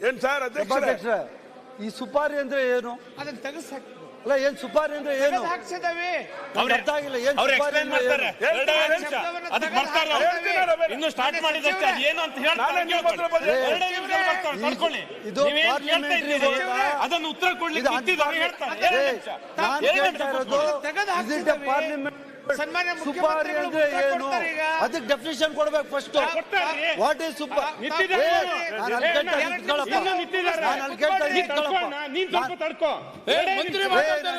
ಏನ್ ಸರ್ ಅಧ್ಯಕ್ಷ ಈ ಸುಪಾರಿ ಅಂದ್ರೆ ಏನು? ಅದನ್ನ ತೆಗೆಸಾಕಿ ಅಲ್ಲ ಏನ್ ಸುಪಾರಿ ಅಂದ್ರೆ ಏನು? ಹಾಕ್ಸಿದವಿ ಅರ್ಥ ಆಗಿಲ್ಲ ಏನ್ ಅವ್ರು ಸುಪಾರಿ ಎಕ್ಸ್ಪ್ಲೈನ್ ಅಂದ್ರೆ ಮಾಡ್ತಾರೆ. ಏನು? ಎರಡೇ ನಿಮಿಷ. ಅದಕ್ಕೆ ಬರ್ತಾರೆ ಅವ್ರು. ಇನ್ನು ಸ್ಟಾರ್ಟ್ ಮಾಡಿದಷ್ಟೇ ಅದು ಏನು ಅಂತ ಹೇಳ್ತಾರೆ ನಾನೇ ನಿಮ್ಮ ಹತ್ರ ಬಂದೆ. ಎರಡೇ ನಿಮಿಷ ಬರ್ತಾರೆ. ಇದು- ತಡ್ಕೊಳ್ಳಿ ಇದು ನೀವೇನ್ ಕೇಳ್ತಾ parliamentary ಇದ್ದೀರಿ? vote ಅದನ್ನು ಉತ್ತರ ಕೊಡ್ಲಿಕ್ಕೆ ಇದು ಹೇಳ್ತಾರೆ. ಎರಡು ನಿಮಿಷ. ನಾನ್ ಎರಡು ಕೇಳ್ತಾ ಇರೋದು ತೆಗೆದು? ಸನ್ಮಾನ್ಯ ಸುಪಾರಿ ಮುಖ್ಯಮಂತ್ರಿಗಳು ಅಂದ್ರೆ ಉತ್ತರ ಏನು ಕೊಡ್ತಾರೆ ಈಗ. ಅದಕ್ಕೆ ಡೆಫಿನೇಷನ್ ಕೊಡ್ಬೇಕು ಫಸ್ಟ್ ಕೊಡ್ತಾರೆ. ವಾಟ್ ಇಸ್ ಸೂಪರ್ ನಿಂತಿದ್ದಾರೆ. ಇನ್ನೂ ನಿಂತಿದ್ದಾರೆ. ನಾನು ತಡ್ಕೋ ಅಣ್ಣ, ನೀನ್ ಸ್ವಲ್ಪ ತಡ್ಕೋ ಎರಡೇ ನಿಮಿಷ. ಏ, ಎರಡೇ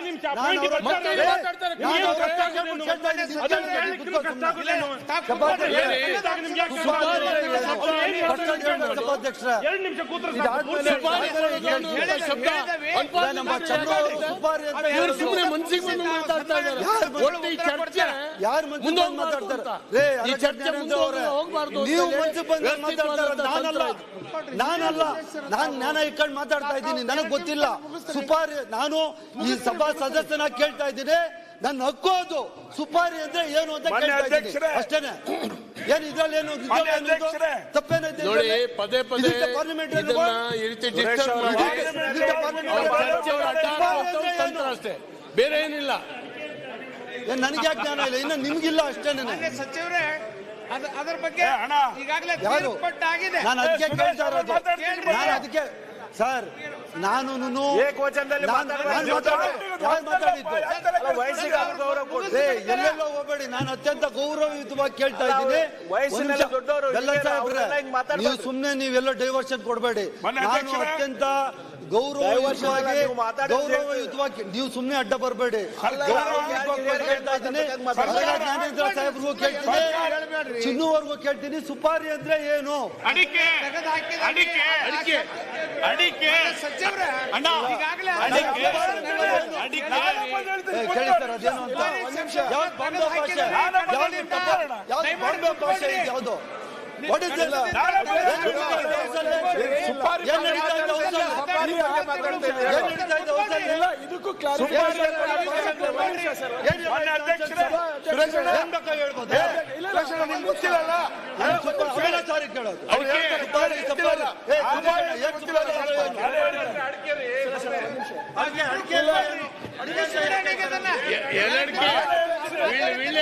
ನಿಮಿಷ ನಾನು point ಅವ್ರ- ಬರ್ತಾರೆ. ಏ, ಮಾತಾಡ್ತಾರೆ. ನಾನು ಅವ್ರ ಕಷ್ಟ ಹತ್ರ ಆಗುತ್ತೆ ಅದನ್ನ ನಿಂತ್ಕೊಳ್ಳಿ, ಹೇಳಿಕ್ಕೆ ಕಷ್ಟ ಸುಮ್ಮನೆ. ಆಗುತ್ತೆ. ತಾವು ಸಭಾಧ್ಯಕ್ಷರೇ, ಕೂತ್ಕೊಳ್ಳಿ. ಹೇಳಿದಾಗ ನಿಮ್ಗೆ ಯಾಕೆ ಕಷ್ಟ ಸುಪಾರಿ ಆಗುತ್ತೆ? ಅಂದ್ರೆ ಏನು? ಅವ್ರು ಏನ್ ಹೇಳ್ತಾರೆ ಅಂತ ಹೇಳಿ ಎರಡು ನಿಮಿಷ ಕೂತ್ರೆ ಸಾಕು. ಇದಾದ್ಮೇಲೆ ಪೂರ್ತಿ ಇದಾದ್ಮೇಲೆ ಈಗ ಹೇಳಿದವಿ, ಹೇಳಿದವಿ. ಇಲ್ಲ, ನಮ್ಮ ಚಂದ್ರ ಅವರು ಸುಪಾರಿ ಅಂತ ಇವ್ರು ಮನ್ಸಿಗೆ ಬಂದು ಮಾತಾಡ್ತಾ ಇದ್ದಾರೆ. ಒಟ್ಟು ಈ ಚರ್ಚೆ ಯಾರು ಮಾತಾಡ್ತಾರೆ? ಈ ಚರ್ಚೆ ಮುಂದೆ ಹೋಗ್ಬಾರ್ದು ನೀವು ಬಂದು ಮಾತಾಡ್ತಾರೆ. ನಾನಲ್ಲ ನಾನಲ್ಲ ನಾನ್ ಜ್ಞಾನ ಇಟ್ಕೊಂಡು ಮಾತಾಡ್ತಾ ಇದ್ದೀನಿ. ನನಗೆ ಗೊತ್ತಿಲ್ಲ. ಸುಪಾರಿ ನಾನು ಈ ಸಭಾ ಸದಸ್ಯನ ಕೇಳ್ತಾ ಇದ್ದೀನಿ. ನನ್ನ ಹಕ್ಕು ಅದು. ಸುಪಾರಿ ಅಂದ್ರೆ ಏನು ಅಂತ ಕೇಳ್ತಾ ಇದ್ದೀನಿ. ಅಷ್ಟೇನೆ. ಏನ್ ಇದ್ರಲ್ಲಿ ಏನು ತಪ್ಪೇನೈತೆ ನೋಡಿ ಪದೇ ಪದೇ ಪಾರ್ಲಿಮೆಂಟ್? ಈ ರೀತಿ ಮಾಡಿ. ಅಷ್ಟೇ. ಬೇರೆ ಏನಿಲ್ಲ. ಏನ್ ನನಗೆ ಯಾಕೆ ಜ್ಞಾನ ಇಲ್ಲ? ಇನ್ನು ನಿಮ್ಗಿಲ್ಲ ಅಷ್ಟೇ ನನಗೆ ಸಚಿವರೇ ಅದ- ಅದ್ರ ಬಗ್ಗೆ. ಈಗಾಗಲೇ ನಾನು ಅದಕ್ಕೆ ಕೇಳ್ತಾ ಇರೋದು. ನಾನು ಅದಕ್ಕೆ ಸರ್ ನಾನು ಏಕವಚನದಲ್ಲಿ ವಯಸ್ಸಿಗೆ ಗೌರವ ಎಲ್ಲೆಲ್ಲೋ ಹೋಗಬೇಡಿ. ನಾನು ಅತ್ಯಂತ ಗೌರವಯುತವಾಗಿ ಕೇಳ್ತಾ ಇದ್ದೀನಿ. ವಯಸ್ಸಿನಲ್ಲಿ ದೊಡ್ಡವರು ನೀವು ಸುಮ್ಮನೆ ನೀವೆಲ್ಲ ಡೈವರ್ಷನ್ ಕೊಡಬೇಡಿ. ನಾನು ಅತ್ಯಂತ ಗೌರವಯುತವಾಗಿ ನೀವು ಸುಮ್ಮನೆ ಗೌರವಯುತವಾಗಿ ನೀವು ಸುಮ್ನೆ ಅಡ್ಡ ಬರಬೇಡಿ. ಜ್ಞಾನೇಂದ್ರ ಸಾಹೇಬ್ರಿಗೂ ಕೇಳ್ತೀನಿ. ಚಿನ್ನುವರ್ಗೂ ಕೇಳ್ತೀನಿ. ಸುಪಾರಿ ಅಂದ್ರೆ ಏನು? ಅಡಿಕೆ. ಅಡಿಕೆ. ಅಡಿಕೆ. ಕೇಳಿ ಸರ್ ಅದೇನು ಅಂತ ಯಾವ್ದು ಬಾಂಬೆ ಭಾಷೆ ಯಾವ್ದು ಬಾಂಬೆ ಭಾಷೆ ಇದು ಯಾವ್ದು What is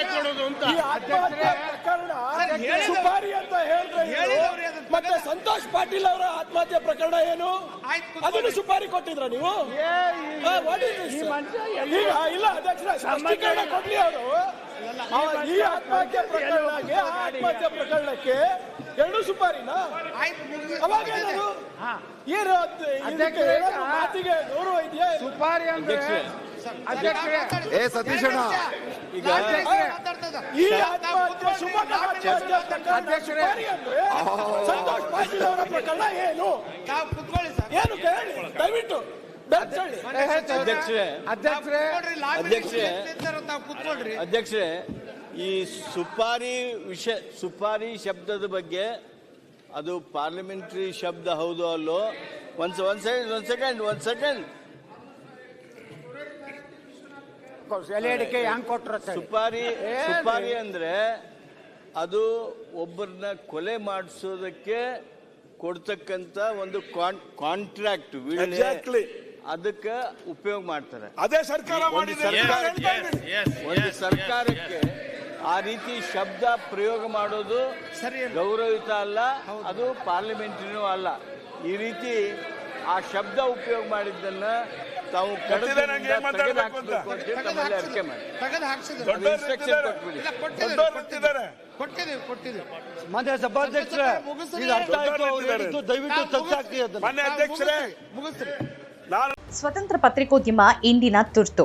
ಕೊಡೋದು ಅಂತ. ಸುಪಾರಿ ಅಂತ ಹೇಳಿದ್ರೆ ಮತ್ತೆ ಸಂತೋಷ್ ಪಾಟೀಲ್ ಅವರ ಆತ್ಮಹತ್ಯೆ ಪ್ರಕರಣ ಏನು? ಅದನ್ನು ಸುಪಾರಿ ಕೊಟ್ಟಿದ್ರ ನೀವು? ಈಗ ಇಲ್ಲ ಅಧ್ಯಕ್ಷರ ಸ್ಪಷ್ಟೀಕರಣ ಕೊಡ್ಲಿ ಅವರು. ಈ ಆತ್ಮಹತ್ಯೆ ಪ್ರಕರಣಕ್ಕೆ ಆ ಆತ್ಮಹತ್ಯೆ ಪ್ರಕರಣಕ್ಕೆ ಎರಡು ಸುಪಾರಿನಾ? ಅವಾಗ ಏನದು ಏನು ಮಾತಿಗೆ ಗೌರವ ಇದೆಯಾ ಏ ಸತೀಶಣ್ಣ. ಈಗ ಮಾತಾಡ್ತದ ಈ ಆತ್ಮಹತ್ಯೆ ಸುಪಾರಿ ಅಂದ್ರೆ ಸಂತೋಷ್ ಪಾಟೀಲ್ ಅವರ ಪ್ರಕರಣ ಏನು? ತಾವು ಕುತ್ಕೊಳ್ಳಿ ಸರ್. ಏನು ಕೇಳಿ? ದಯವಿಟ್ಟು ಅಧ್ಯಕ್ಷರೇ. ಅಧ್ಯಕ್ಷರೇ. ಅಧ್ಯಕ್ಷರೇ. ಅಧ್ಯಕ್ಷರೇ. ಈ ಸುಪಾರಿ ವಿಷಯ ಸುಪಾರಿ ಶಬ್ದದ ಬಗ್ಗೆ ಅದು ಪಾರ್ಲಿಮೆಂಟ್ರಿ ಶಬ್ದ ಹೌದು ಅಲ್ಲೋ? ಒಂದ್ ಒಂದ್ ಸೆಕೆಂಡ್ ಒಂದ್ ಸೆಕೆಂಡ್ ಒಂದ್ ಸೆಕೆಂಡ್ ಸುಪಾರಿ ಸುಪಾರಿ ಅಂದ್ರೆ ಅದು ಒಬ್ಬರನ್ನ ಕೊಲೆ ಮಾಡಿಸೋದಕ್ಕೆ ಕೊಡ್ತಕ್ಕಂತ ಒಂದು ಕಾಂಟ್ರಾಕ್ಟ್. ಅದಕ್ಕೆ ಉಪಯೋಗ ಮಾಡ್ತಾರೆ. ಅದೇ ಸರ್ಕಾರ. ಒಂದು ಸರ್ಕಾರಕ್ಕೆ ಆ ರೀತಿ ಶಬ್ದ ಪ್ರಯೋಗ ಮಾಡೋದು ಸರಿ ಗೌರವಿತ ಗೌರವಯುತ ಅಲ್ಲ ಅದು ಪಾರ್ಲಿಮೆಂಟ್ರಿನೂ ಅಲ್ಲ. ಈ ರೀತಿ ಆ ಶಬ್ದ ಉಪಯೋಗ ಮಾಡಿದ್ದನ್ನ ತಾವು ಮಾನ್ಯ ಸಭಾಧ್ಯಕ್ಷರೇ ದಯವಿಟ್ಟು ಸ್ವತಂತ್ರ ಪತ್ರಿಕೋದ್ಯಮ ಇಂದಿನ ತುರ್ತು.